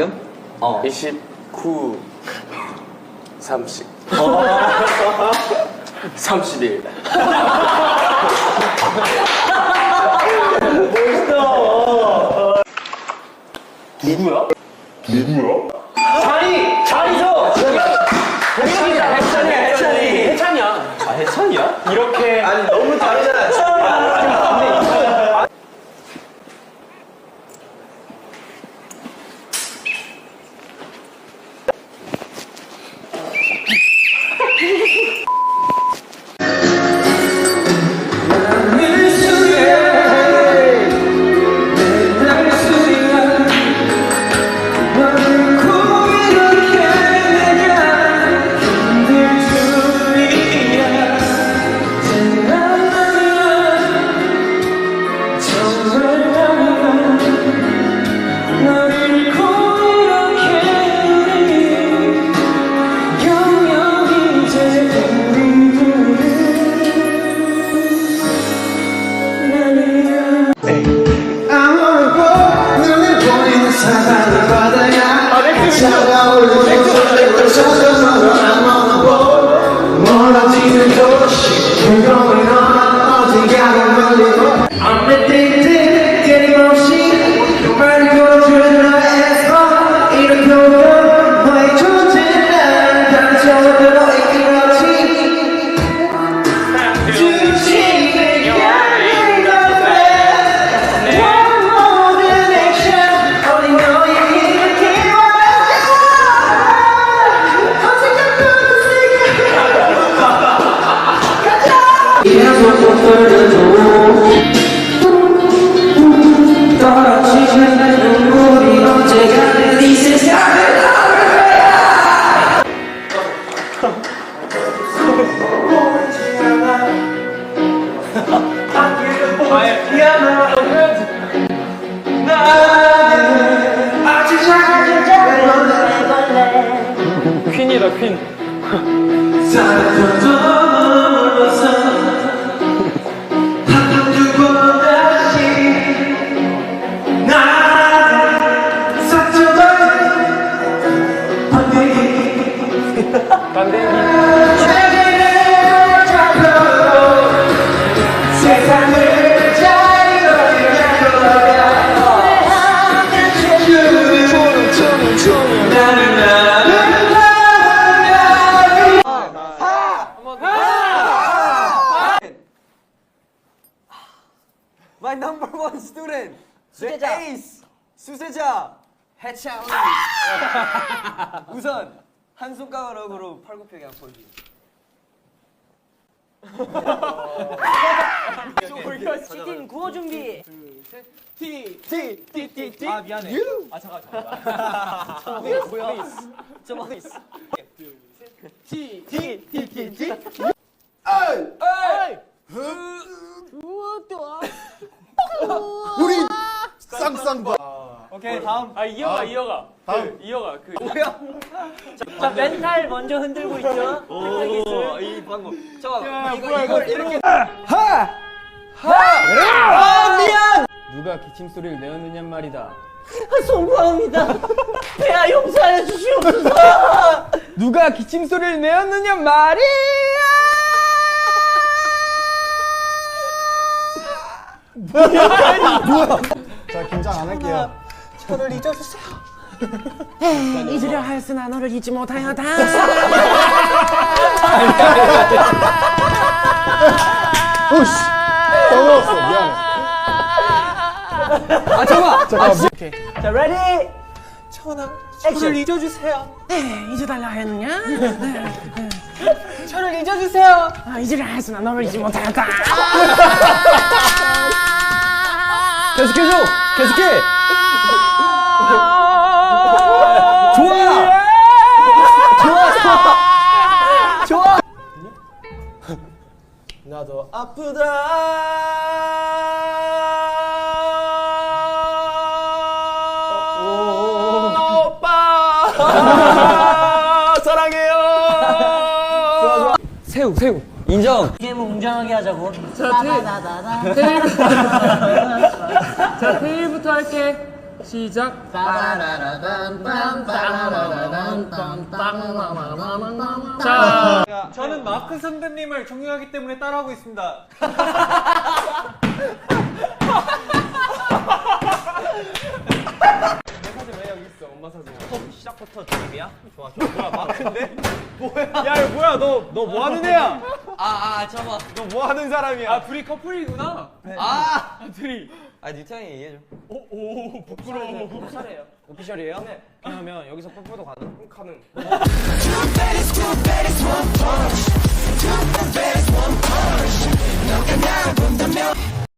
지금? 어. 29 30 31 누구야? 자리! 자리서! 해찬이야, 해찬이, 해찬이. 해찬이야 아 해찬이야? 이렇게 아니, 너무 다르잖아. 받아 퀸이다 퀸 student. 수제자. The ace. 수제자. 해찬. 우선 한 손가락으로 팔굽혀펴기 한 보기. 치킨 구호 준비. 티티티티티. 아 미안해. 아 잠깐 잠깐. 뭐야 뭐야. 저거 티티티티티. 우리 쌍쌍바. 오케이 다음. 아 이어가 이어가 그, 이어가 그 뭐야? 자 멘탈 먼저 흔들고 있죠. 오, 이 방법. 잠깐. 이거 뭐야, 이걸. 이렇게. 하. 하. 아 미안. 누가 기침 소리를 내었느냐 말이다 송구합니다. 배야 용서해 주시옵소서. 누가 기침 소리를 내었느냐 말이야 자 긴장 안 할게요. 저를 잊어주세요. 잊으려 하였으나 너를 잊지 못하였다. 오씨. 까먹었어. 미안해. 아 잠깐. 잠깐. 자 레디. 천하. 액션. 저를 잊어주세요. 잊어달라 하였느냐? 저를 잊어주세요. 아, 잊으려 하였으나 너를 잊지 못하였다. 계속해줘. 계속해. 좋아. 좋아 좋아. 좋아. 나도 아프다. 오빠 사랑해요. 새우 새우 인정. 뭐 웅장하게 하자고. 자 테일부터 할게 시작 빠라라밤 저는 마크 선배님을 존경하기 때문에 따라하고 있습니다. 시작부터 드립이야? 좋아 좋아 뭐야 마크인데? 야 이거 뭐야 너 너 뭐 하는 애야? 아 아 잠깐만 너 뭐 하는 사람이야? 아 둘이 커플이구나. 아! 둘이. 아 뉴턴이 얘기해줘 오 부끄러워. 오피셜이에요? 네. 그러면 여기서 뽀뽀도 가능? 가능.